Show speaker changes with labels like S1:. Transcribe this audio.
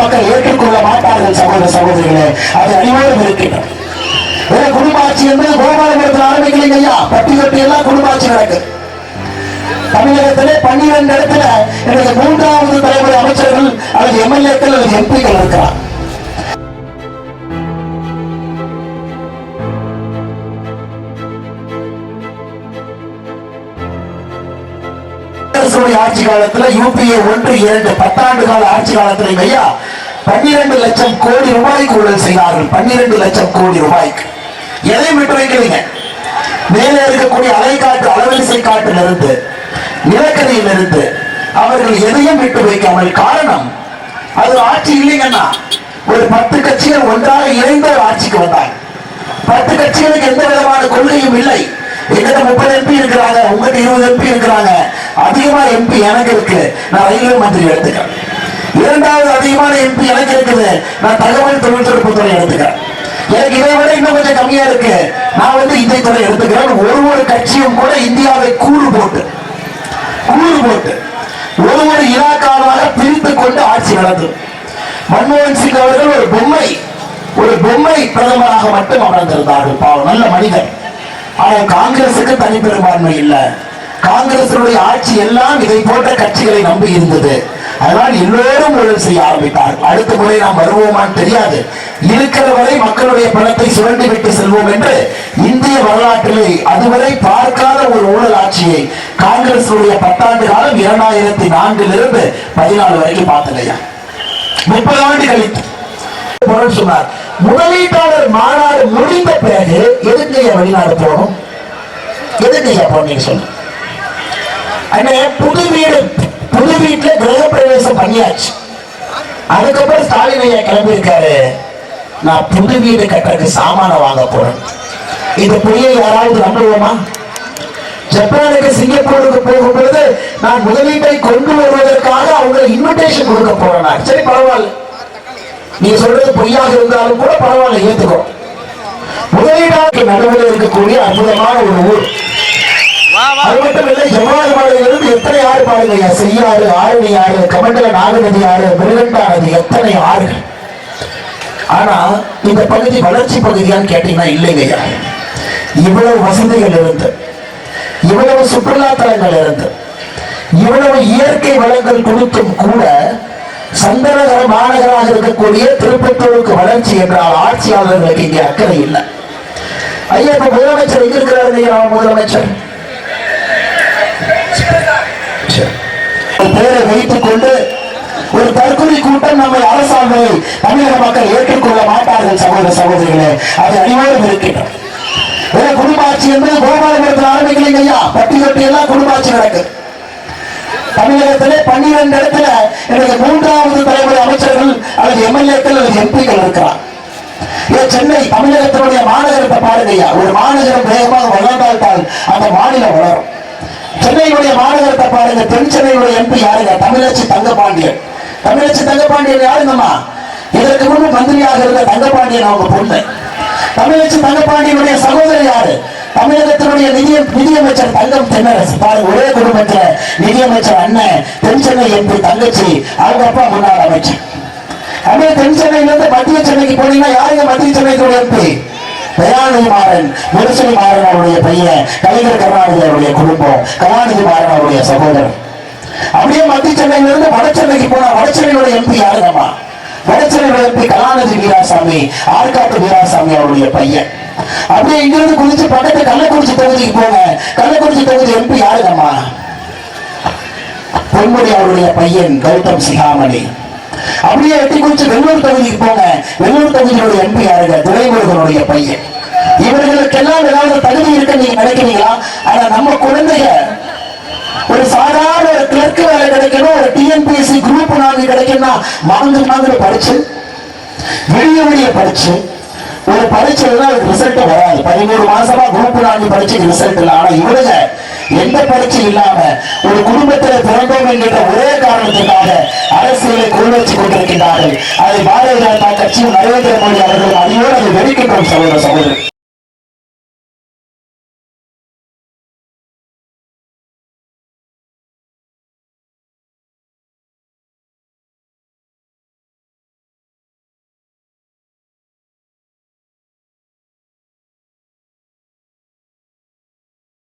S1: மக்கள் ஏற்றுக்கொள்ள மாட்டார்கள் சகோதர சகோதரிகளே. அது அடிவோடு இருக்கின்றன வேற குடும்ப என்பது கோபாலபுரத்தில் ஆரம்பிக்கலைங்க ஐயா. பட்டி தொட்டி எல்லாம் குடும்பாட்சி நடக்குது தமிழகத்திலே பன்னிரண்டு இடத்துல இன்றைக்கு மூன்றாவது தலைமுறை அமைச்சர்கள் அல்லது எம்எல்ஏக்கள் அல்லது எம்பிக்கள் இருக்கிறார். ஆட்சி காலத்துல யூபிஏ ஒன்று இரண்டு பத்தாண்டு கால ஆட்சி காலத்துல ஐயா பன்னிரண்டு லட்சம் கோடி ரூபாய்க்கு ஊழல் செய்தார்கள். பன்னிரண்டு லட்சம் கோடி ரூபாய்க்கு. எதையும் விட்டு வைக்கிறீங்க மேலே இருக்கக்கூடிய அலைக்காட்டு அளவரிசை காட்டிலிருந்து நிலக்கரியிலிருந்து அவர்கள் எதையும் விட்டு வைக்காமல் காரணம் அது ஆட்சி இல்லைங்கன்னா ஒரு பத்து கட்சிகள் ஒன்றாக இணைந்த ஆட்சிக்கு வந்தாங்க பத்து கட்சிகளுக்கு எந்த விதமான கொள்கையும் இல்லை. எங்கிட்ட முப்பது எம்பி இருக்கிறாங்க? உங்ககிட்ட இருபது எம்பி இருக்கிறாங்க. அதிகமா எம்பி எனக்கு இருக்கு. நான் ரயில்வே மந்திரி எடுத்துக்கிறேன். இரண்டாவது அதிகமான எம்பி எனக்கு இருக்குது. நான் தகவல் தொழில்நுட்ப துறை எடுத்துக்கிறேன். எனக்கு இதை விட இன்னும் கொஞ்சம் கம்மியா இருக்கு. நான் வந்து இதை துறை எடுத்துக்கிறேன். ஒரு ஒரு கட்சியும் கூட இந்தியாவை கூறு போட்டு கூறு போட்டு ஒரு ஒரு இலாக்காவாக பிரித்து கொண்டு ஆட்சி நடந்தது மன்மோகன் சிங் அவர்கள் ஒரு பொம்மை ஒரு பொம்மை பிரதமராக மட்டும் அமர்ந்திருந்தார்கள். பாவம் நல்ல மனிதன் ஆனால் காங்கிரசுக்கு தனி பெரும்பான்மை இல்லை. காங்கிரசினுடைய ஆட்சி எல்லாம் இதை போன்ற கட்சிகளை நம்பி இருந்தது. அதனால் எல்லோரும் ஊழல் செய்ய ஆரம்பித்தார். அடுத்த முறை நாம் வருவோமான்னு தெரியாது. இருக்கிற வரை மக்களுடைய பணத்தை சுரண்டி விட்டு செல்வோம் என்று இந்திய வரலாற்றிலே அதுவரை பார்க்காத ஒரு ஊழல் ஆட்சியை காங்கிரசுடைய பத்தாண்டு காலம் இரண்டாயிரத்தி நான்கிலிருந்து பதினாலு வரைக்கும் பார்த்தலையா முப்பது ஆண்டு கழித்து. சொன்னார். முதலீட்டாளர் மாநாடு முடிந்த பிறகு எதுக்கு நீங்க வெளிநாடு போகணும். எதுக்கு நீங்க போனீங்க சொல்லு அண்ணே புது வீடு புது வீட்டுல கிரக பிரவேசம் பண்ணியாச்சு. அதுக்கப்புறம் ஸ்டாலின் ஐயா கிளம்பி இருக்காரு நான் புது வீடு கட்டுறதுக்கு சாமான வாங்க போறேன். இந்த பொய்யை யாராவது நம்புவோமா? ஜப்பானுக்கு சிங்கப்பூருக்கு போகும் பொழுது நான் முதலீட்டை கொண்டு வருவதற்காக அவங்களுக்கு இன்விடேஷன் கொடுக்க போறேன் சரி பரவாயில்ல. நீ சொல்றது பொய்யாக இருந்தாலும் கூட பரவாயில்ல ஏத்துக்கோ. முதலீடாக்கு நடுவில் இருக்கக்கூடிய அற்புதமான ஒரு ஊர். அது மட்டும் இல்லை ஜவ்வாது மலையிலிருந்து எத்தனை ஆறு பாருங்க செய்யாறு ஆரணி ஆறு கமண்டல நாகநதி ஆறு மிருகண்டா நதி எத்தனை ஆறுகள்? ஆனா இந்த பகுதி வளர்ச்சி பகுதியான்னு கேட்டீங்கன்னா இல்லைங்க ஐயா. இவ்வளவு வசதிகள் இருந்து இவ்வளவு சுற்றுலா தலங்கள் இருந்து இவ்வளவு இயற்கை வளங்கள் கொடுத்தும் கூட சந்தனகர மாநகராக இருக்கக்கூடிய திருப்பத்தூருக்கு வளர்ச்சி என்றால் ஆட்சியாளர்களுக்கு இங்கே அக்கறை இல்லை. ஐயா இப்ப முதலமைச்சர் எங்க இருக்கிறார் ஐயா முதலமைச்சர்? ஒரு பேரை வைத்துக் கொண்டு ஒரு தற்கொலை கூட்டம் நம்மை அரசாங்கை தமிழக மக்கள் ஏற்றுக்கொள்ள மாட்டார்கள் சகோதர சகோதரிகளே. அது அடிவாரம் இருக்கின்றன குடும்பாட்சி என்பது கோபாலபுரத்தில் ஆரம்பிக்கலைங்க ஐயா. பட்டி கட்டி எல்லாம் குடும்பாட்சி நடக்குது தமிழகத்திலே பன்னிரண்டு இடத்துல எனக்கு மூன்றாவது தலைமுறை அமைச்சர்கள் அல்லது எம்எல்ஏக்கள் அல்லது எம்பிக்கள் இருக்கிறார். ஏன் சென்னை தமிழகத்தினுடைய மாநகரத்தை பாருங்கய்யா. ஒரு மாநகரம் வேகமாக வளர்ந்தால்தான் அந்த மாநிலம் வளரும். சென்னையினுடைய மாநகரத்தை பாருங்க தென் சென்னையுடைய எம்பி யாருங்க? தமிழச்சி தங்கபாண்டியன் தமிழச்சி தங்கபாண்டியன் யாருங்கம்மா? இதற்கு முன்பு மந்திரியாக இருந்த தங்கபாண்டியன் அவங்க பொண்ணு. தமிழச்சி தங்கபாண்டியனுடைய சகோதரி யாரு? தமிழகத்தினுடைய நிதி நிதியமைச்சர் தங்கம் தென்னரசு. பாருங்க ஒரே குடும்பத்துல நிதியமைச்சர் அண்ணன் தென்சென்னை எம்பி தங்கச்சி அவங்க அப்பா முன்னாள் அமைச்சர். அப்படியே தென் இருந்து மத்திய சென்னைக்கு போனீங்கன்னா யாருங்க மத்திய சென்னைக்கு எம்பி தயாநிதி மாறன் முரசொலி மாறன் அவருடைய பையன் கலைஞர் கருணாநிதி அவருடைய குடும்பம் கருணாநிதி மாறன் அவருடைய சகோதரர். அப்படியே மத்திய சென்னையில இருந்து வடச்சன்னைக்கு போனா வட எம்பி யாருங்கம்மா? வட எம்பி கலாநிதி வீராசாமி ஆற்காட்டு வீராசாமி அவருடைய பையன். அப்படியே இங்கிருந்து குளிச்சு பக்கத்து கள்ளக்குறிச்சி தொகுதிக்கு போங்க. கள்ளக்குறிச்சி தொகுதி எம்பி யாருங்கம்மா? பொன்முடி அவருடைய பையன் கௌதம் சிகாமணி. அப்படியே எட்டி குறிச்சு வெள்ளூர் தொகுதிக்கு போங்க. வெள்ளூர் தொகுதியினுடைய எம்பி யாருங்க? துரைமுருகனுடைய பையன். இவர்களுக்கெல்லாம் ஏதாவது தகுதி இருக்கு நீங்க நினைக்கிறீங்களா? ஆனா நம்ம குழந்தைய ஒரு சாதாரண ஒரு கிளர்க் வேலை கிடைக்கணும் ஒரு டிஎன்பிஎஸ்சி குரூப் நாங்க கிடைக்கணும்னா மறந்து மறந்து படிச்சு வெளியே வெளியே படிச்சு ஒரு பரீட்சையில அதுக்கு ரிசல்ட் வராது. பதிமூணு மாசமா குரூப் நான்கு படிச்சு ரிசல்ட் இல்லை. ஆனா இவங்க எந்த பரீட்சை இல்லாம ஒரு குடும்பத்துல பிறந்தோம் என்கின்ற ஒரே காரணத்துக்காக அரசியலை கொண்டு வச்சு கொண்டிருக்கின்றார்கள். அதை பாரதிய ஜனதா கட்சியும் நரேந்திர மோடி அவர்களும் அதையோடு அதை வெடிக்கின்றோம் சகோதர சகோதரி.